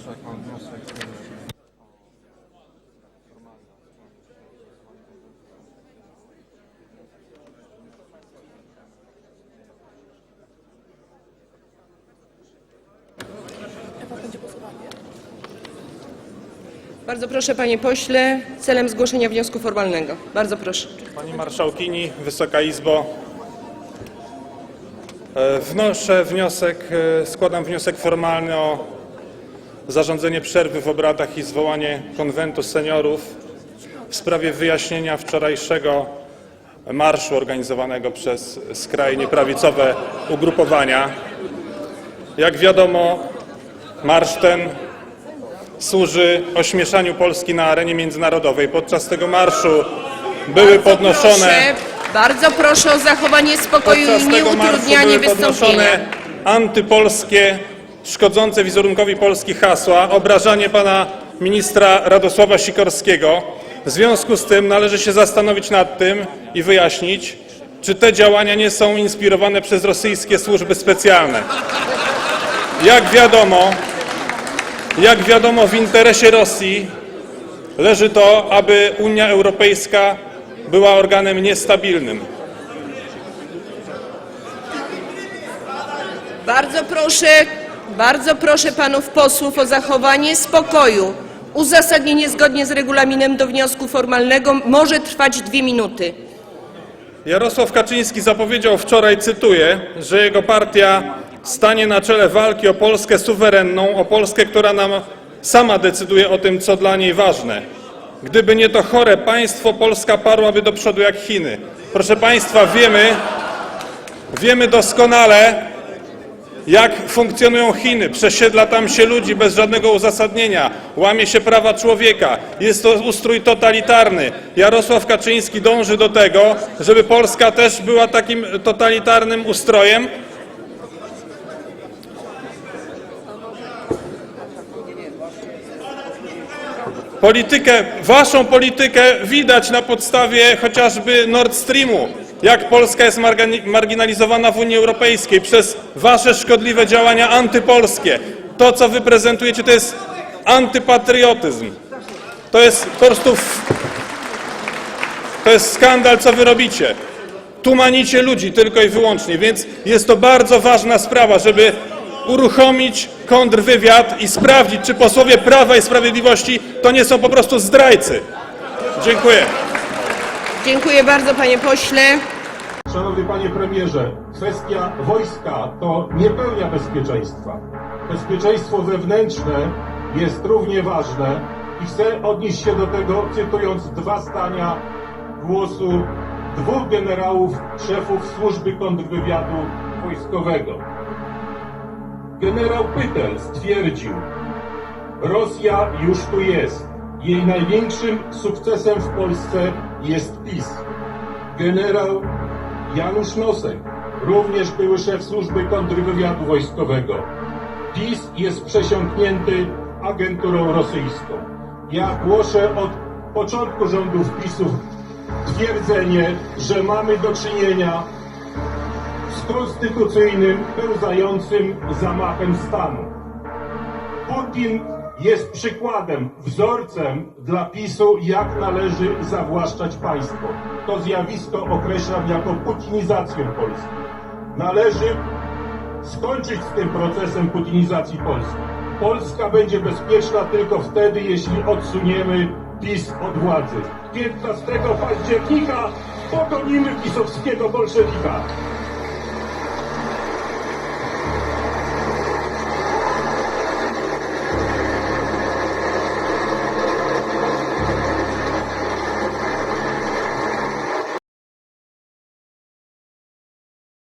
marszałek, mam wniosek. Bardzo proszę, panie pośle, celem zgłoszenia wniosku formalnego. Bardzo proszę. Pani Marszałkini, Wysoka Izbo. E, Wnoszę wniosek, e, składam wniosek formalny o zarządzenie przerwy w obradach i zwołanie konwentu seniorów w sprawie wyjaśnienia wczorajszego marszu organizowanego przez skrajnie prawicowe ugrupowania. Jak wiadomo, marsz ten służy ośmieszaniu Polski na arenie międzynarodowej. Podczas tego marszu były podnoszone Proszę, bardzo proszę o zachowanie spokoju i nieutrudnianie podnoszone wystąpienia. antypolskie, szkodzące wizerunkowi Polski hasła, obrażanie pana ministra Radosława Sikorskiego. W związku z tym należy się zastanowić nad tym i wyjaśnić, czy te działania nie są inspirowane przez rosyjskie służby specjalne. Jak wiadomo, jak wiadomo w interesie Rosji leży to, aby Unia Europejska była organem niestabilnym. Bardzo proszę, bardzo proszę panów posłów o zachowanie spokoju. Uzasadnienie zgodnie z regulaminem do wniosku formalnego może trwać dwie minuty. Jarosław Kaczyński zapowiedział wczoraj, cytuję, że jego partia stanie na czele walki o Polskę suwerenną, o Polskę, która nam sama decyduje o tym, co dla niej ważne. Gdyby nie to chore państwo, Polska parłaby do przodu jak Chiny. Proszę Państwa, wiemy, wiemy doskonale, jak funkcjonują Chiny. Przesiedla tam się ludzi bez żadnego uzasadnienia. Łamie się prawa człowieka. Jest to ustrój totalitarny. Jarosław Kaczyński dąży do tego, żeby Polska też była takim totalitarnym ustrojem. Politykę, waszą politykę widać na podstawie chociażby Nord Streamu, jak Polska jest marginalizowana w Unii Europejskiej przez wasze szkodliwe działania antypolskie. To, co wy prezentujecie, to jest antypatriotyzm. To jest po prostu... To jest skandal, co wy robicie. Tumanicie ludzi tylko i wyłącznie, więc jest to bardzo ważna sprawa, żeby uruchomić kontrwywiad i sprawdzić, czy posłowie Prawa i Sprawiedliwości to nie są po prostu zdrajcy. Dziękuję. Dziękuję bardzo, panie pośle. Szanowny panie premierze, kwestia wojska to nie pełnia bezpieczeństwa. Bezpieczeństwo wewnętrzne jest równie ważne i chcę odnieść się do tego, cytując dwa zdania głosu dwóch generałów, szefów służby kontrwywiadu wojskowego. Generał Pytel stwierdził, Rosja już tu jest. Jej największym sukcesem w Polsce jest PiS. Generał Janusz Nosek, również były szef służby kontrwywiadu wojskowego. PiS jest przesiąknięty agenturą rosyjską. Ja głoszę od początku rządów PiSu twierdzenie, że mamy do czynienia z konstytucyjnym, pełzającym zamachem stanu. Putin jest przykładem, wzorcem dla PiSu, jak należy zawłaszczać państwo. To zjawisko określam jako putinizację Polski. Należy skończyć z tym procesem putinizacji Polski. Polska będzie bezpieczna tylko wtedy, jeśli odsuniemy PiS od władzy. 15 października pokonimy pisowskiego bolszewika.